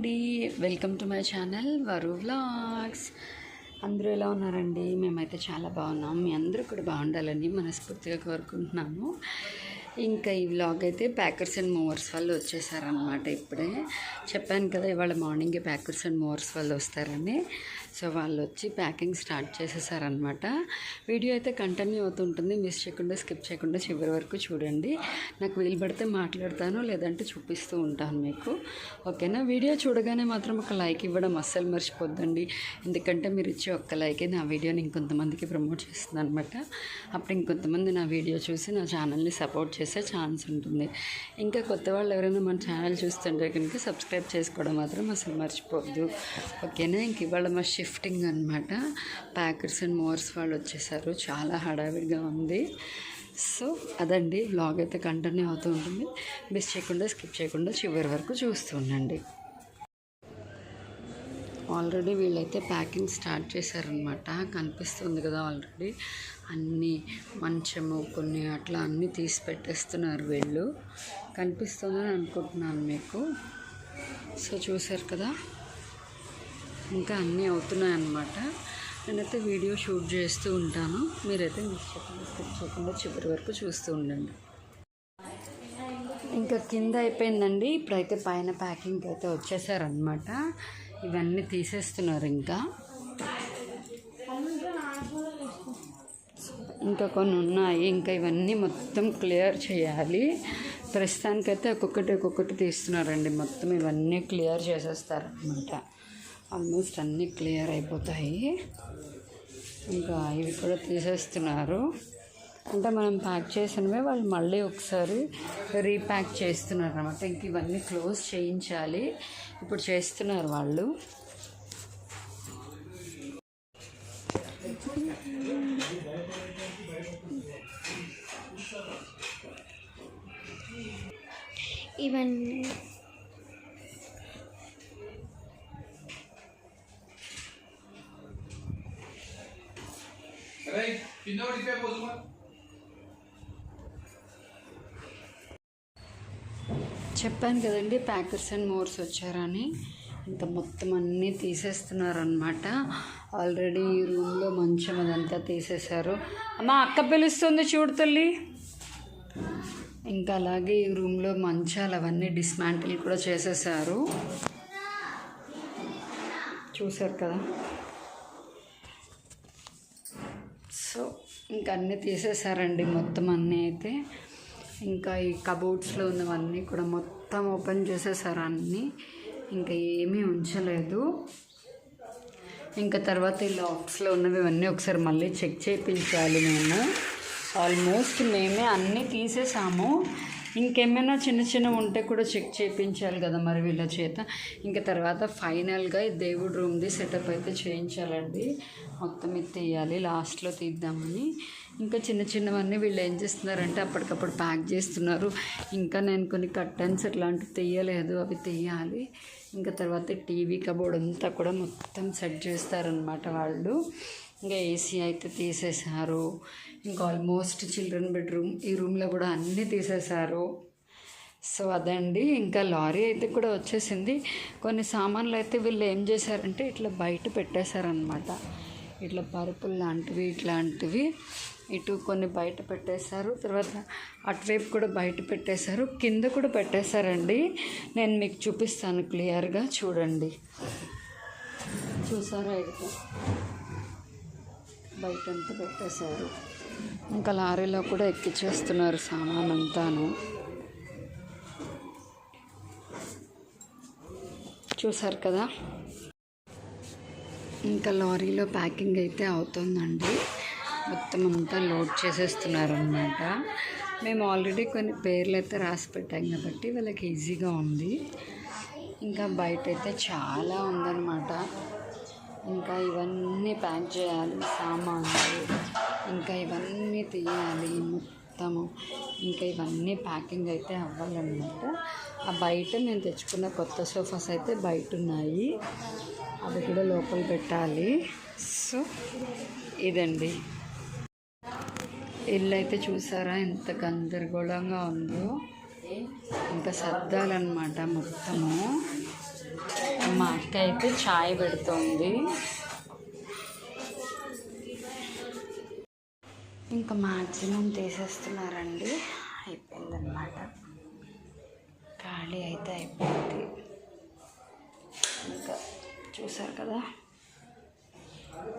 అండి. Welcome to my channel Varu vlogs అందరూ ఎలా ఉన్నారండి? మేమైతే చాలా బాగున్నాం. మీ అందరూ కూడా బాగుండాలని మనస్ఫూర్తిగా కోరుకుంటున్నాము. ఇంకా ఈ వ్లాగ్ అయితే ప్యాకర్స్ అండ్ మూవర్స్ వాళ్ళు వచ్చేసారనమాట ఇప్పుడే. చెప్పాను కదా ఇవాళ మార్నింగే ప్యాకర్స్ అండ్ మూవర్స్ వాళ్ళు వస్తారని. సో వాళ్ళు వచ్చి ప్యాకింగ్ స్టార్ట్ చేసేసారనమాట వీడియో అయితే కంటిన్యూ అవుతుంటుంది. మిస్ చేయకుండా స్కిప్ చేయకుండా చివరి వరకు చూడండి. నాకు వీలు పడితే మాట్లాడతాను లేదంటే చూపిస్తూ ఉంటాను మీకు. ఓకేనా? వీడియో చూడగానే మాత్రం ఒక లైక్ ఇవ్వడం అస్సలు మర్చిపోద్దండి. ఎందుకంటే మీరు ఇచ్చే ఒక్క లైకే నా వీడియోని ఇంకొంతమందికి ప్రమోట్ చేస్తుంది అనమాట అప్పుడు ఇంకొంతమంది నా వీడియో చూసి నా ఛానల్ని సపోర్ట్ చేసే ఛాన్స్ ఉంటుంది. ఇంకా కొత్త వాళ్ళు ఎవరైనా మన ఛానల్ చూస్తుంటే కనుక సబ్స్క్రైబ్ చేసుకోవడం మాత్రం అసలు మర్చిపోవద్దు. ఓకేనా? ఇంక ఇవాళ మా షిఫ్టింగ్ అనమాట ప్యాకర్స్ అండ్ మోర్స్ వాళ్ళు వచ్చేసారు. చాలా హడావిడిగా ఉంది. సో అదండి. బ్లాగ్ అయితే కంటిన్యూ అవుతూ ఉంటుంది. మిస్ చేయకుండా స్కిప్ చేయకుండా చివరి వరకు చూస్తూ ఉండండి. ఆల్రెడీ వీళ్ళైతే ప్యాకింగ్ స్టార్ట్ చేశారనమాట కనిపిస్తుంది కదా ఆల్రెడీ. అన్నీ మంచము కొన్ని అట్లా అన్నీ తీసి పెట్టేస్తున్నారు వీళ్ళు. కనిపిస్తుందని అనుకుంటున్నాను మీకు. సో చూసారు కదా? ఇంకా అన్నీ అవుతున్నాయి అన్నమాట నేనైతే వీడియో షూట్ చేస్తూ ఉంటాను. మీరైతే మిస్ చెప్పండి స్కిప్ చేయకుండా చివరి వరకు చూస్తూ ఉండండి. ఇంకా కింద అయిపోయిందండి. ఇప్పుడైతే పైన ప్యాకింగ్ అయితే వచ్చేసారనమాట ఇవన్నీ తీసేస్తున్నారు ఇంకా. ఇంకా కొన్ని ఉన్నాయి. ఇంకా ఇవన్నీ మొత్తం క్లియర్ చేయాలి. ప్రస్తుతానికైతే ఒక్కొక్కటి ఒక్కొక్కటి తీస్తున్నారండి. మొత్తం ఇవన్నీ క్లియర్ చేసేస్తారనమాట ఆల్మోస్ట్ అన్నీ క్లియర్ అయిపోతాయి. ఇంకా ఇవి కూడా తీసేస్తున్నారు. అంటే మనం ప్యాక్ చేసినవే వాళ్ళు మళ్ళీ ఒకసారి రీప్యాక్ చేస్తున్నారు అనమాట ఇంక ఇవన్నీ క్లోజ్ చేయించాలి. ఇప్పుడు చేస్తున్నారు వాళ్ళు. ఇవన్నీ. Peraí, final చెప్పాను కదండి ప్యాకర్స్ అండ్ మోర్స్ వచ్చారని. ఇంకా మొత్తం అన్నీ తీసేస్తున్నారనమాట ఆల్రెడీ ఈ రూమ్లో మంచం అదంతా తీసేశారు. అమ్మ అక్క పిలుస్తుంది చూడు తల్లి. ఇంకా అలాగే ఈ రూమ్లో మంచాలు అవన్నీ డిస్మాంటిల్ కూడా చేసేసారు చూసారు కదా. సో ఇంకా అన్నీ తీసేసారండి మొత్తం అన్నీ అయితే. ఇంకా ఈ కబోర్డ్స్లో ఉన్నవన్నీ కూడా మొత్తం ఓపెన్ చేసేసారు అన్నీ ఇంకా ఏమీ ఉంచలేదు. ఇంకా తర్వాత ఈ లాక్స్లో ఉన్నవి ఇవన్నీ ఒకసారి మళ్ళీ చెక్ చేయించాలి మేము ఆల్మోస్ట్ మేమే అన్నీ తీసేసాము. ఇంకేమైనా చిన్న చిన్న ఉంటే కూడా చెక్ చేయించాలి కదా మరి వీళ్ళ చేత. ఇంకా తర్వాత ఫైనల్గా ఈ దేవుడి రూమ్ది సెటప్ అయితే చేయించాలండి. మొత్తం ఇది తీయాలి లాస్ట్లో తీద్దామని. ఇంకా చిన్న చిన్నవన్నీ వీళ్ళు ఏం చేస్తున్నారంటే అప్పటికప్పుడు ప్యాక్ చేస్తున్నారు. ఇంకా నేను కొన్ని కర్టన్స్ ఇట్లాంటివి తీయలేదు అవి తీయాలి. ఇంకా తర్వాత టీవీ కబోర్డ్ అంతా కూడా మొత్తం సెట్ చేస్తారనమాట వాళ్ళు. ఇంకా ఏసీ అయితే తీసేశారు. ఇంకా ఆల్మోస్ట్ చిల్డ్రన్ బెడ్రూమ్ ఈ రూమ్లో కూడా అన్నీ తీసేశారు. సో అదండి. ఇంకా లారీ అయితే కూడా వచ్చేసింది. కొన్ని సామాన్లు అయితే వీళ్ళు ఏం చేశారంటే ఇట్లా బయట పెట్టేశారనమాట ఇట్లా పరుపులు లాంటివి ఇట్లాంటివి ఇటు కొన్ని బయట పెట్టేశారు. తర్వాత అటువైపు కూడా బయట పెట్టేశారు. కింద కూడా పెట్టేశారండి. నేను మీకు చూపిస్తాను క్లియర్గా చూడండి. చూసారా ఇది? బయట అంతా పెట్టేశారు. ఇంకా లారీలో కూడా ఎక్కిచ్చేస్తున్నారు సామాన్ అంతాను చూసారు కదా? ఇంకా లారీలో ప్యాకింగ్ అయితే అవుతుందండి. మొత్తం అంతా లోడ్ చేసేస్తున్నారు అనమాట మేము ఆల్రెడీ కొన్ని పేర్లు అయితే రాసి పెట్టాం కాబట్టి వాళ్ళకి ఈజీగా ఉంది. ఇంకా బయట అయితే చాలా ఉందన్నమాట. ఇంకా ఇవన్నీ ప్యాక్ చేయాలి సామాన్లు ఇంకా ఇవన్నీ తీయాలి మొత్తము. ఇంకా ఇవన్నీ ప్యాకింగ్ అయితే అవ్వాలన్నమాట. ఆ బయట నేను తెచ్చుకున్న కొత్త సోఫాస్ అయితే బయట ఉన్నాయి అవి కూడా లోపల పెట్టాలి. సో ఇదండి. ఇల్లు అయితే చూసారా ఎంత గందరగోళంగా ఉందో. ఇంకా సర్దాలన్నమాట మొత్తము. మా అక్క అయితే చాయ్ పెడుతోంది. ఇంకా మ్యాక్సిమం తీసేస్తున్నారండి. అయిపోయిందనమాట ఖాళీ అయితే అయిపోయింది. ఇంకా చూసారు కదా?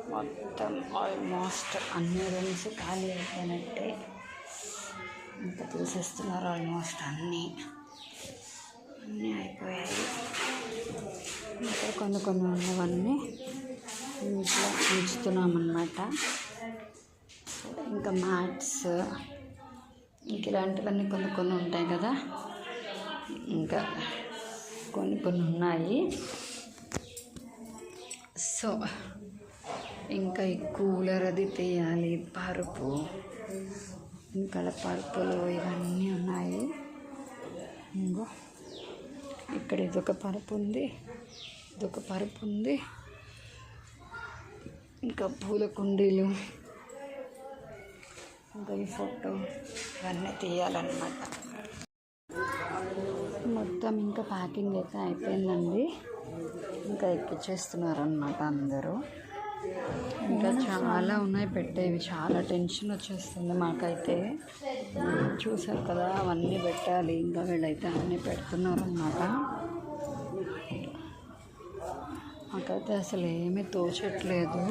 మొత్తం ఆల్మోస్ట్ అన్ని రూమ్స్ ఖాళీ అయిపోయినట్టే. ఇంకా తీసేస్తున్నారు ఆల్మోస్ట్ అన్నీ. అన్నీ అయిపోయాయి. ఇంకా కొన్ని కొన్ని ఉన్నవన్నీ ఇంట్లో ఉంచుతున్నామన్నమాట. ఇంకా మ్యాట్స్ ఇంక ఇలాంటివన్నీ కొన్ని కొన్ని ఉంటాయి కదా. ఇంకా కొన్ని కొన్ని ఉన్నాయి. సో ఇంకా ఈ కూలర్ అది తీయాలి పరుపు ఇంకా పరుపులు ఇవన్నీ ఉన్నాయి ఇంకో ఇక్కడ ఇదొక పరుపు ఉంది. ఇదొక పరుపు ఉంది. ఇంకా పూల కుండీలు. ఇంకా ఈ ఫోటో ఇవన్నీ తీయాలన్నమాట. మొత్తం ఇంకా ప్యాకింగ్ అయితే అయిపోయిందండి. ఇంకా ఎక్కిచ్చేస్తున్నారు అన్నమాట అందరూ. ఇంకా చాలా ఉన్నాయి పెట్టేవి. చాలా టెన్షన్ వచ్చేస్తుంది మాకైతే. చూసారు కదా అవన్నీ పెట్టాలి. ఇంకా వీళ్ళైతే అన్నీ పెడుతున్నారు అన్నమాట మాకైతే అసలు ఏమీ తోచట్లేదు.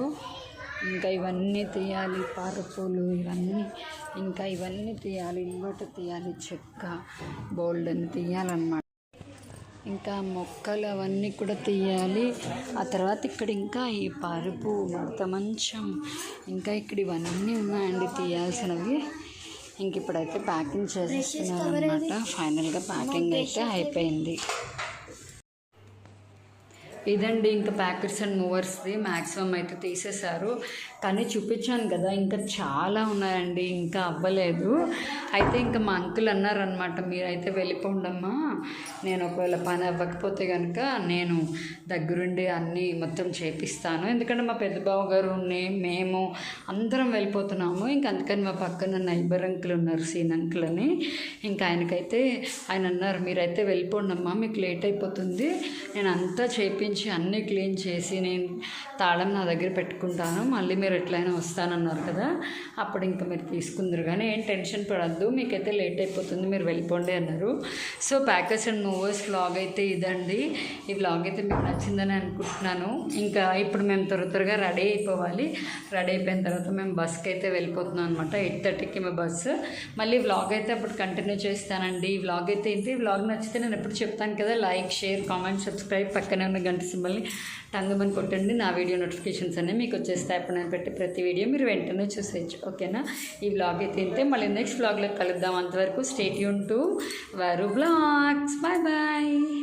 ఇంకా ఇవన్నీ తీయాలి పరుపులు ఇవన్నీ. ఇంకా ఇవన్నీ తీయాలి ఇన్వర్టర్ తీయాలి చెక్క బోల్డెన్ తీయాలన్నమాట. ఇంకా మొక్కలు అవన్నీ కూడా తీయాలి. ఆ తర్వాత ఇక్కడ ఇంకా ఈ పరుపు మడత మంచం ఇంకా ఇక్కడ ఇవన్నీ ఉన్నాయండి తీయాల్సినవి. ఇంక ఇప్పుడైతే ప్యాకింగ్ చేసేస్తున్నాను అనమాట ఫైనల్గా ప్యాకింగ్ అయితే అయిపోయింది. ఇదండి ఇంకా ప్యాకెట్స్ అండ్ మూవర్స్ది మ్యాక్సిమం అయితే తీసేశారు. కానీ చూపించాను కదా ఇంకా చాలా ఉన్నాయండి ఇంకా అవ్వలేదు. అయితే ఇంకా మా అంకుల్ అన్నారనమాట మీరైతే వెళ్ళిపోండమ్మా. నేను ఒకవేళ పని అవ్వకపోతే కనుక నేను దగ్గరుండి అన్నీ మొత్తం చేపిస్తాను. ఎందుకంటే మా పెద్ద బావ గారు మేము అందరం వెళ్ళిపోతున్నాము. ఇంకా అందుకని మా పక్కన నైబర్ అంకుల్ ఉన్నారు సీన్ అంకుల్ అని. ఇంకా ఆయనకైతే ఆయన అన్నారు మీరైతే వెళ్ళిపోండమ్మా మీకు లేట్ అయిపోతుంది. నేను అంతా నుంచి అన్నీ క్లీన్ చేసి నేను తాళం నా దగ్గర పెట్టుకుంటాను. మళ్ళీ మీరు ఎట్లయినా వస్తానన్నారు కదా అప్పుడు ఇంకా మీరు తీసుకుందరు. కానీ ఏం టెన్షన్ పడద్దు మీకైతే లేట్ అయిపోతుంది మీరు వెళ్ళిపోండి అన్నారు. So packers and movers vlog అయితే ఇదండి. ఈ వ్లాగ్ అయితే మీకు నచ్చిందని అనుకుంటున్నాను. ఇంకా ఇప్పుడు మేము త్వర త్వరగా రెడీ అయిపోవాలి. రెడీ అయిపోయిన తర్వాత మేము బస్కి అయితే వెళ్ళిపోతున్నాం అనమాట ఎయిట్ థర్టీకి మా బస్సు మళ్ళీ వ్లాగ్ అయితే అప్పుడు కంటిన్యూ చేస్తానండి. ఈ వ్లాగ్ అయితే ఏంటి? ఈ వ్లాగ్ నచ్చితే నేను ఎప్పుడు చెప్తాను కదా లైక్ షేర్ కామెంట్ సబ్స్క్రైబ్ పక్కనే ఉన్న గంట సింబల్ని టంగమని కొట్టండి. నా వీడియో నోటిఫికేషన్స్ అన్నీ మీకు వచ్చేస్తాయి. అప్పుడు నేను పెట్టే ప్రతి వీడియో మీరు వెంటనే చూసేయచ్చు. ఓకేనా? ఈ వ్లాగ్ అయితే ఇంతే. మళ్ళీ నెక్స్ట్ వ్లాగ్లో కలుద్దాం. అంతవరకు స్టేట్ యూన్ టు వరు బ్లాగ్స్ బాయ్ బాయ్